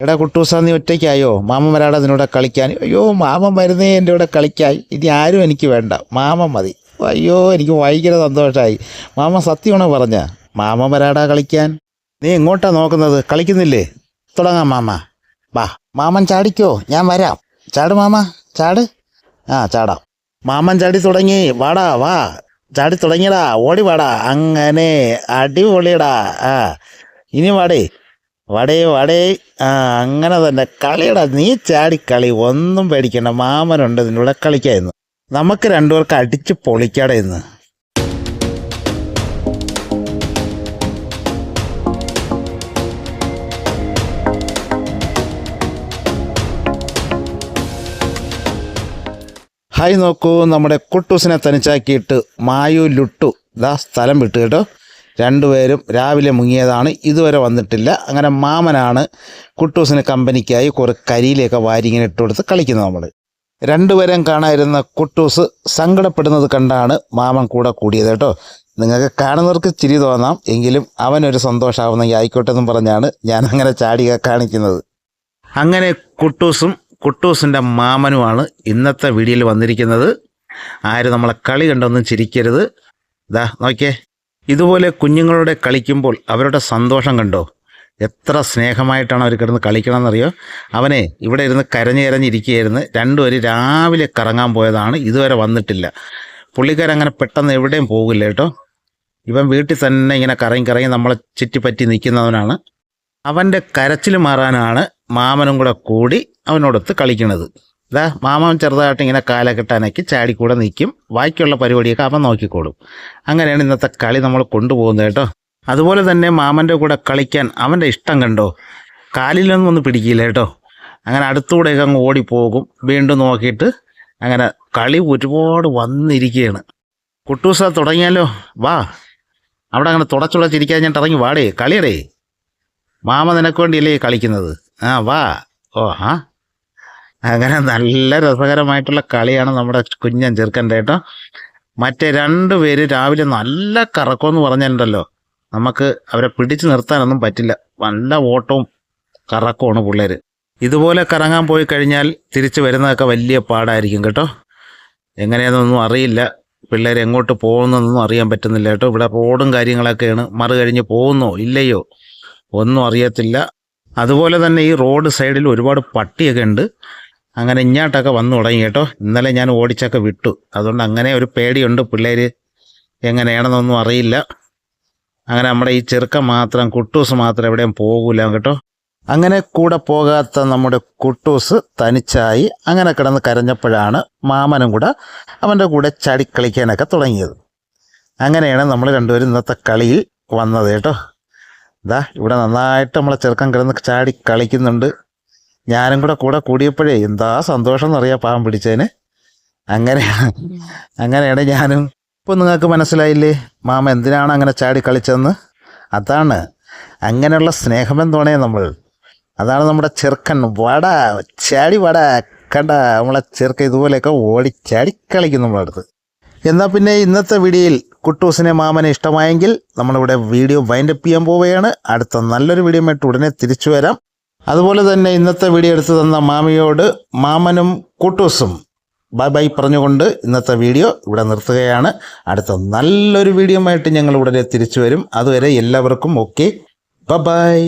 എടാ കുട്ടൂസ നീ ഒറ്റയ്ക്കായോ? മാമൻ വരാടാ നിന്നോടെ കളിക്കാൻ. അയ്യോ മാമൻ വരുന്നേ എന്റെ കൂടെ കളിക്കായി. ഇനി ആരും എനിക്ക് വേണ്ട. മാമൻ മതി. അയ്യോ എനിക്ക് ഭയങ്കര സന്തോഷമായി മാമ സത്യമാണോ പറഞ്ഞ? മാമൻ വരാടാ കളിക്കാൻ? നീ എങ്ങോട്ടാ നോക്കുന്നത്? കളിക്കുന്നില്ലേ? തുടങ്ങാം മാമ. വാ മാമൻ ചാടിക്കോ. ഞാൻ വരാം. ചാട് മാമ. ചാട്. ആ ചാടാം. മാമൻ ചാടി തുടങ്ങി. വാടാ വാ. ചാടി തുടങ്ങിയടാ. ഓടി വാടാ. അങ്ങനെ അടിപൊളിയടാ. ആ. ഇനി വാടേ. വടേ വടേ. ആ അങ്ങനെ തന്നെ. കളിയടാ നീ ചാടി കളി. ഒന്നും പേടിക്കണ്ട. മാമനുണ്ട് ഇതിന്റെ കളിക്കായിരുന്നു. നമുക്ക് രണ്ടുപേർക്ക് അടിച്ച് പൊളിക്കാടെ ഇന്ന്. ഹായ് നോക്കൂ. നമ്മുടെ കുട്ടൂസിനെ തനിച്ചാക്കിയിട്ട് മായു ലുട്ടു ദാ സ്ഥലം വിട്ടു കേട്ടോ. രണ്ടുപേരും രാവിലെ മുങ്ങിയതാണ് ഇതുവരെ വന്നിട്ടില്ല. അങ്ങനെ മാമനാണ് കുട്ടൂസിന് കമ്പനിക്കായി കുറേ കരിയിലേക്ക് വാരി ഇങ്ങനെ ഇട്ട് കൊടുത്ത് കളിക്കുന്നത് നമ്മൾ രണ്ടുപേരും കാണാതിരുന്ന കുട്ടൂസ് സങ്കടപ്പെടുന്നത് കണ്ടാണ് മാമൻ കൂടെ കൂടിയത് കേട്ടോ. നിങ്ങൾക്ക് കാണുന്നവർക്ക് ചിരി തോന്നാം എങ്കിലും അവനൊരു സന്തോഷമാവുന്നെങ്കിൽ ആയിക്കോട്ടെ എന്നും പറഞ്ഞാണ് ഞാൻ അങ്ങനെ ചാടിക കാണിക്കുന്നത്. അങ്ങനെ കുട്ടൂസും കുട്ടൂസിന്റെ മാമനുമാണ് ഇന്നത്തെ വീഡിയോയിൽ വന്നിരിക്കുന്നത്. ആരും നമ്മളെ കളി കണ്ടൊന്നും ചിരിക്കരുത്. ഇതാ നോക്കിയേ. ഇതുപോലെ കുഞ്ഞുങ്ങളുടെ കളിക്കുമ്പോൾ അവരുടെ സന്തോഷം കണ്ടോ? എത്ര സ്നേഹമായിട്ടാണ് അവർ കിടന്ന് കളിക്കണമെന്നറിയോ? അവനെ ഇവിടെ ഇരുന്ന് കരഞ്ഞിരഞ്ഞിരിക്കുകയായിരുന്നു. രണ്ടുപേരും രാവിലെ കറങ്ങാൻ പോയതാണ്. ഇതുവരെ വന്നിട്ടില്ല. പുള്ളിക്കാരൻ അങ്ങനെ പെട്ടെന്ന് എവിടെയും പോകില്ല കേട്ടോ. ഇവൻ വീട്ടിൽ തന്നെ ഇങ്ങനെ കറങ്ങി കറങ്ങി നമ്മളെ ചുറ്റിപ്പറ്റി നിൽക്കുന്നവനാണ്. അവന്റെ കരച്ചിൽ മാറാനാണ് മാമനും കൂടെ കൂടി അവനോടൊത്ത് കളിക്കണത്. ഇതാ മാമൻ ചെറുതായിട്ട് ഇങ്ങനെ കാലക്കെട്ടാനൊക്കെ ചാടിക്കൂടെ നിൽക്കും ബാക്കിയുള്ള പരിപാടിയൊക്കെ അവൻ നോക്കിക്കോളും. അങ്ങനെയാണ് ഇന്നത്തെ കളി നമ്മൾ കൊണ്ടുപോകുന്നത് കേട്ടോ. അതുപോലെ തന്നെ മാമന്റെ കൂടെ കളിക്കാൻ അവന്റെ ഇഷ്ടം കണ്ടോ? കാലിലൊന്നും ഒന്ന് പിടിക്കില്ല കേട്ടോ. അങ്ങനെ അടുത്തൂടെയൊക്കെ അങ്ങ് ഓടിപ്പോകും. വീണ്ടും നോക്കിയിട്ട് അങ്ങനെ കളി ഒരുപാട് വന്നിരിക്കുകയാണ്. കുട്ടൂസ തുടങ്ങിയാലോ? വാ. അവിടെ അങ്ങനെ തുടച്ചുടച്ചിരിക്കാൻ ഞാൻ ഇറങ്ങി വാടേ കളിയടേ. മാമ നിനക്ക് വേണ്ടിയല്ലേ കളിക്കുന്നത്? ആ വാ. ഓ ആ. അങ്ങനെ നല്ല രസകരമായിട്ടുള്ള കളിയാണ് നമ്മുടെ കുഞ്ഞൻ ചെറുക്കന്റെ കേട്ടോ. മറ്റേ രണ്ട് പേര് രാവിലെ നല്ല കറക്കമെന്ന് പറഞ്ഞിട്ടുണ്ടല്ലോ നമുക്ക് അവരെ പിടിച്ചു നിർത്താനൊന്നും പറ്റില്ല. നല്ല ഓട്ടവും കറക്കമാണ് പിള്ളേർ ഇതുപോലെ കറങ്ങാൻ പോയി കഴിഞ്ഞാൽ തിരിച്ചു വരുന്നതൊക്കെ വലിയ പാടായിരിക്കും കേട്ടോ. എങ്ങനെയാണെന്നൊന്നും അറിയില്ല. പിള്ളേർ എങ്ങോട്ട് പോകുന്നതെന്നൊന്നും അറിയാൻ പറ്റുന്നില്ല കേട്ടോ. ഇവിടെ റോഡും കാര്യങ്ങളൊക്കെയാണ്. മറു കഴിഞ്ഞ് പോകുന്നോ? ഇല്ലയോ? ഒന്നും അറിയത്തില്ല. അതുപോലെ തന്നെ ഈ റോഡ് സൈഡിൽ ഒരുപാട് പട്ടിയൊക്കെ ഉണ്ട്. അങ്ങനെ ഇങ്ങോട്ടൊക്കെ വന്നു തുടങ്ങി കേട്ടോ. ഇന്നലെ ഞാൻ ഓടിച്ചൊക്കെ വിട്ടു. അതുകൊണ്ട് അങ്ങനെ ഒരു പേടിയുണ്ട് പിള്ളേർ എങ്ങനെയാണെന്നൊന്നും അറിയില്ല. അങ്ങനെ നമ്മുടെ ഈ ചെറുക്കൻ മാത്രം കുട്ടൂസ് മാത്രം എവിടെയും പോകൂല കേട്ടോ. അങ്ങനെ കൂടെ പോകാത്ത നമ്മുടെ കുട്ടൂസ് തനിച്ചായി അങ്ങനെ കിടന്ന് കരഞ്ഞപ്പോഴാണ് മാമനും കൂടെ അവന്റെ കൂടെ ചടിക്കളിക്കാനൊക്കെ തുടങ്ങിയത്. അങ്ങനെയാണ് നമ്മൾ രണ്ടുപേരും ഇന്നത്തെ കളിയിൽ വന്നത് കേട്ടോ. ഇതാ ഇവിടെ നന്നായിട്ട് നമ്മളെ ചെറുക്കൻ കിടന്ന് ചാടി കളിക്കുന്നുണ്ട്. ഞാനും കൂടെ കൂടെ കൂടിയപ്പോഴേ എന്താ സന്തോഷം എന്നറിയാം പാവം പിടിച്ചതിന് അങ്ങനെ അങ്ങനെയാണ് ഞാനും. ഇപ്പോൾ നിങ്ങൾക്ക് മനസ്സിലായില്ലേ? മാമ എന്തിനാണ് അങ്ങനെ ചാടി കളിച്ചതെന്ന്? അതാണ്. അങ്ങനെയുള്ള സ്നേഹമെന്തോണേ നമ്മൾ? അതാണ് നമ്മുടെ ചെറുക്കൻ വട. ചാടി വട. കണ്ട നമ്മളെ ചെറുക്കൻ ഇതുപോലെയൊക്കെ ഓടി ചാടി കളിക്കും നമ്മുടെ അടുത്ത്. എന്നാൽ പിന്നെ ഇന്നത്തെ വീഡിയോയിൽ കുട്ടൂസിനെ മാമനെ ഇഷ്ടമായെങ്കിൽ നമ്മളിവിടെ വീഡിയോ വൈൻഡപ്പ് ചെയ്യാൻ പോവുകയാണ്. അടുത്ത നല്ലൊരു വീഡിയോ ആയിട്ട് ഉടനെ തിരിച്ചു വരാം. അതുപോലെ തന്നെ ഇന്നത്തെ വീഡിയോ എടുത്തു തന്ന മാമിയോട് മാമനും കൂട്ടൂസും ബൈ ബൈ പറഞ്ഞുകൊണ്ട് ഇന്നത്തെ വീഡിയോ ഇവിടെ നിർത്തുകയാണ്. അടുത്ത നല്ലൊരു വീഡിയോ ആയിട്ട് ഞങ്ങൾ ഉടനെ തിരിച്ചു വരും. അതുവരെ എല്ലാവർക്കും ഓക്കെ. ബൈ.